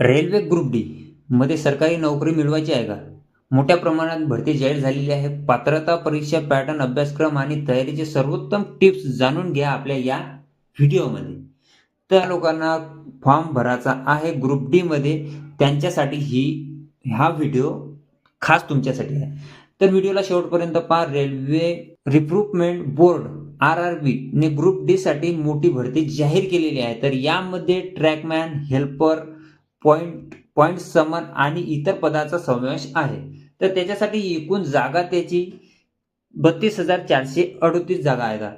Railway group D मध्ये सरकारी नोकरी मिळवायची आहे का? मोठ्या प्रमाणात भरती जाहीर झालेली आहे. पात्रता परीक्षा पॅटर्न अभ्यासक्रम आणि तयारीचे सर्वोत्तम टिप्स जाणून घ्या आपल्या या व्हिडिओमध्ये. त्या लोकांना फॉर्म भरायचा आहे ग्रुप डी मध्ये. त्यांच्यासाठी ही हा व्हिडिओ खास तुमच्यासाठी आहे. तर व्हिडिओला शेवटपर्यंत पहा. Railway recruitment board R R B ने ग्रुप डी साठी मोठी भरती जाहीर केलेली आहे. तर यामध्ये trackman helper point pointsman आणि इतर पदाचा समावेश आहे. तर त्याच्यासाठी एकूण जागा त्याची बत्तीस हजार चारशे अडतीस जागा आहेत.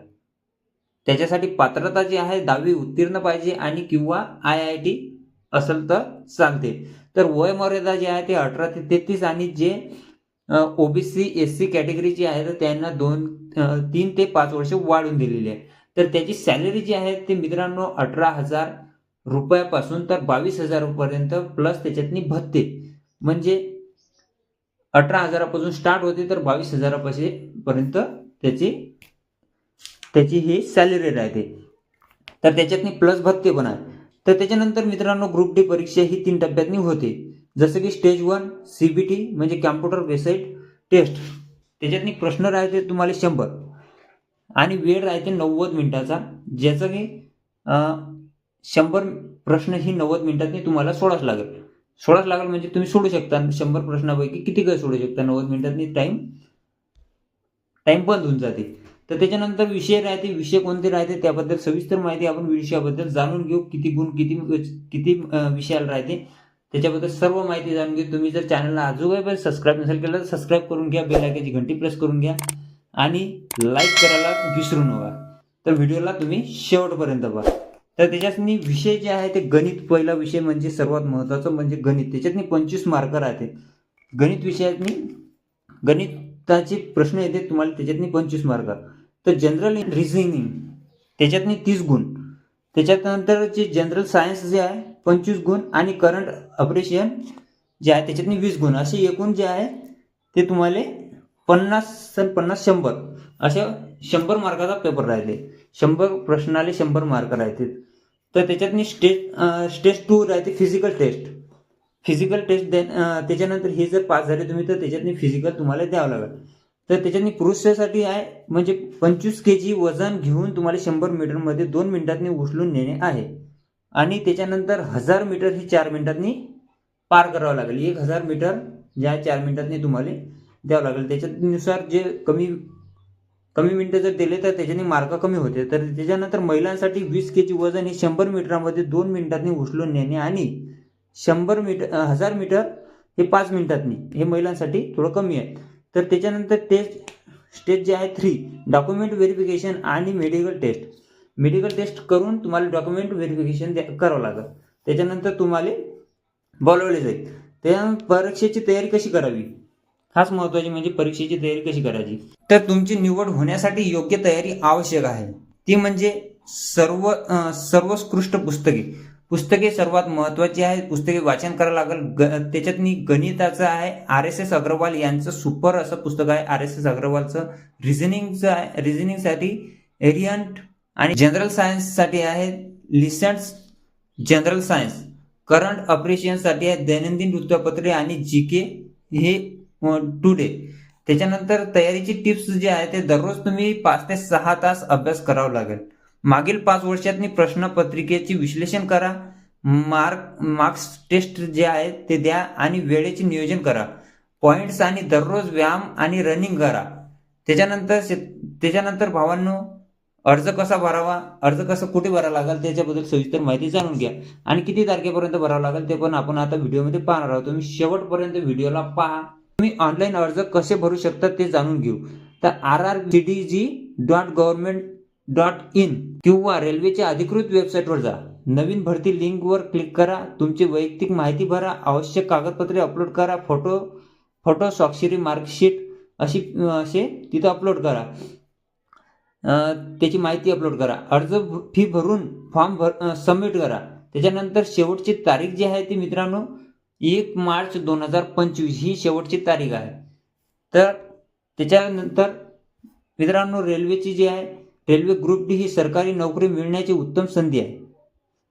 त्याच्यासाठी पात्रता जी आहे दहावी उत्तीर्ण पाहिजे आणि किंवा आय आय टी असेल तर चालते. तर वयमर्यादा जी आहे ते अठरा ते तेहतीस आणि जे ओबीसी एस सी कॅटेगरी जी आहे तर त्यांना दोन तीन ते पाच वर्ष वाढवून दिलेली आहे. तर त्याची सॅलरी जी आहे ते मित्रांनो अठरा हजार रुपयापासून तर बावीस हजारापर्यंत प्लस त्याच्यातनी भत्ते. म्हणजे अठरा हजारापासून स्टार्ट होते तर बावीस हजारापाशी पर्यंत त्याची त्याची ही सॅलरी राहते. तर त्याच्यातनी प्लस भत्ते पण आहे तर त्याच्यानंतर मित्रांनो ग्रुप डी परीक्षा ही तीन टप्प्यातनी होते. जसं की stage one C B T म्हणजे कॅम्प्युटर वेबसाईट टेस्ट त्याच्यातनी प्रश्न राहते तुम्हाला शंभर. आणि वेळ राहते नव्वद मिनिटाचा. ज्याचं की शंभर प्रश्न ही नव्वद मिनिटातनी तुम्हाला सोडाच लागेल. सोडाच लागेल म्हणजे तुम्ही सोडू शकता. शंभर प्रश्नापैकी किती काय सोडू शकता? नव्वद मिनिटातनी टाईम टाईम बंद होऊन जाते. तर त्याच्यानंतर विषय राहते. विषय कोणते राहते? त्याबद्दल सविस्तर माहिती आपण विषयाबद्दल जाणून घेऊ. किती गुण किती किती विषयाला राहते. त्याच्याबद्दल सर्व माहिती जाणून घेऊ. तुम्ही जर चॅनलला अजून सबस्क्राईब नसेल केलं तर सबस्क्राईब करून घ्या. बेलायकाची घंटी प्रेस करून घ्या. आणि लाईक करायला विसरू नका. तर व्हिडिओला तुम्ही शेवटपर्यंत पहा तर त्याच्यातनी विषय जे आहे ते गणित पहिला विषय म्हणजे सर्वात महत्त्वाचं म्हणजे गणित. त्याच्यातनी पंचवीस मार्क राहते. गणित विषयातनी गणिताचे प्रश्न येते तुम्हाला त्याच्यातनी पंचवीस मार्क. तर जनरल रिझनिंग त्याच्यातनी तीस गुण. त्याच्यानंतर जे जनरल सायन्स जे आहे पंचवीस गुण आणि करंट ऑपरेशन जे आहे त्याच्यातनी वीस गुण. असे एकूण जे आहे ते तुम्हाला पन्नास आणि पन्नास शंभर. असे शंभर मार्काचा पेपर राहते शंभर प्रश्नाले शंभर मार्क राहतात तर त्याच्यातनी स्टेज स्टेज टू राहते फिजिकल टेस्ट फिजिकल टेस्ट दे त्याच्यानंतर हे जर पास झाले तुम्ही तर त्याच्यातनी फिजिकल तुम्हाला द्यावं लागेल. तर त्याच्यातनी पुरुषासाठी आहे म्हणजे पंचवीस के जी वजन घेऊन तुम्हाला शंभर मीटरमध्ये दोन मिनिटातनी उचलून नेणे आहे. आणि त्याच्यानंतर हजार मीटर हे चार मिनिटातनी पार करावं लागेल. एक हजार मीटर ज्या चार मिनिटातनी तुम्हाला द्यावं लागेल. त्याच्यानुसार जे कमी कमी मिनटं जर दिले तर त्याच्याने मार्क कमी होते. तर त्याच्यानंतर महिलांसाठी वीस के जी वजन हे शंभर मीटरमध्ये दोन मिनिटांनी उचलून नेणे आणि शंभर मीटर हजार मीटर हे पाच मिनिटांनी हे महिलांसाठी थोडं कमी आहे. तर त्याच्यानंतर टेस्ट स्टेज जे आहे थ्री डॉक्युमेंट व्हेरिफिकेशन आणि मेडिकल टेस्ट मेडिकल टेस्ट करून तुम्हाला डॉक्युमेंट व्हेरिफिकेशन करावं लागेल. त्याच्यानंतर तुम्हाला बोलवले जाईल. त्या परीक्षेची तयारी कशी करावी? खास महत्वाची म्हणजे परीक्षेची तयारी कशी करायची? तर तुमची निवड होण्यासाठी योग्य तयारी आवश्यक आहे. ती म्हणजे सर्व सर्वोत्कृष्ट पुस्तके. पुस्तके सर्वात महत्वाची आहेत. पुस्तके वाचन करावं लागेल. ग त्याच्यातनी गणिताचं आहे. आर एस एस अग्रवाल यांचं सुपर असं पुस्तक आहे. आर एस एस अग्रवालचं रिझनिंगचं आहे. रिझनिंगसाठी एरियंट आणि जनरल सायन्ससाठी आहे लिसन्स जनरल सायन्स करंट ऑपरेशनसाठी आहे दैनंदिन वृत्तपत्रे आणि जी के हे टुडे त्याच्यानंतर तयारीची टिप्स जे आहे ते दररोज तुम्ही पाच ते सहा तास अभ्यास करावा लागेल. मागील पाच वर्षातनी प्रश्नपत्रिकेचे विश्लेषण करा. मार्क मार्क्स टेस्ट जे आहे ते द्या आणि वेळेचे नियोजन करा. पॉइंट्स आणि दररोज व्यायाम आणि रनिंग करा. त्याच्यानंतर त्याच्यानंतर भावांनो अर्ज कसा भरावा अर्ज कसा कुठे भरावा लागेल त्याच्याबद्दल सविस्तर माहिती जाणून घ्या. आणि किती तारखेपर्यंत भरावं लागेल ते पण आपण आता व्हिडिओमध्ये पाहणार आहोत. तुम्ही शेवटपर्यंत व्हिडिओला पहा. तुम्ही ऑनलाईन अर्ज कसे भरू शकता ते जाणून घेऊ. तर R R C D G dot government dot in किंवा रेल्वेच्या अधिकृत वेबसाईटवर जा. नवीन भरती लिंकवर क्लिक करा. तुमची वैयक्तिक माहिती भरा. आवश्यक कागदपत्रे अपलोड करा. फोटो फोटो स्वाक्षरी मार्कशीट अशी असे तिथं अपलोड करा. त्याची माहिती अपलोड करा. अर्ज फी भरून फॉर्म भर सबमिट करा. त्याच्यानंतर शेवटची तारीख जी आहे ती मित्रांनो एक मार्च दोन हजार पंचवीस ही शेवटची तारीख आहे. तर त्याच्यानंतर मित्रांनो रेल्वेची जी आहे रेल्वे ग्रुप डी ही सरकारी नोकरी मिळण्याची उत्तम संधी आहे.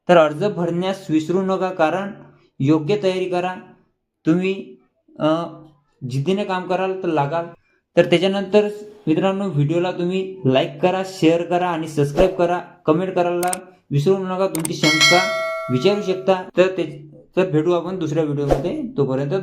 तर अर्ज भरण्यास विसरू नका कारण योग्य तयारी करा. तुम्ही जिद्दीने काम कराल तर लागाल. तर त्याच्यानंतर मित्रांनो व्हिडिओला तुम्ही लाईक करा शेअर करा आणि सबस्क्राईब करा. कमेंट करायला विसरू नका. तुमची शंका विचारू शकता. तर ते तर भेटू आपण दुसऱ्या व्हिडिओमध्ये. तोपर्यंत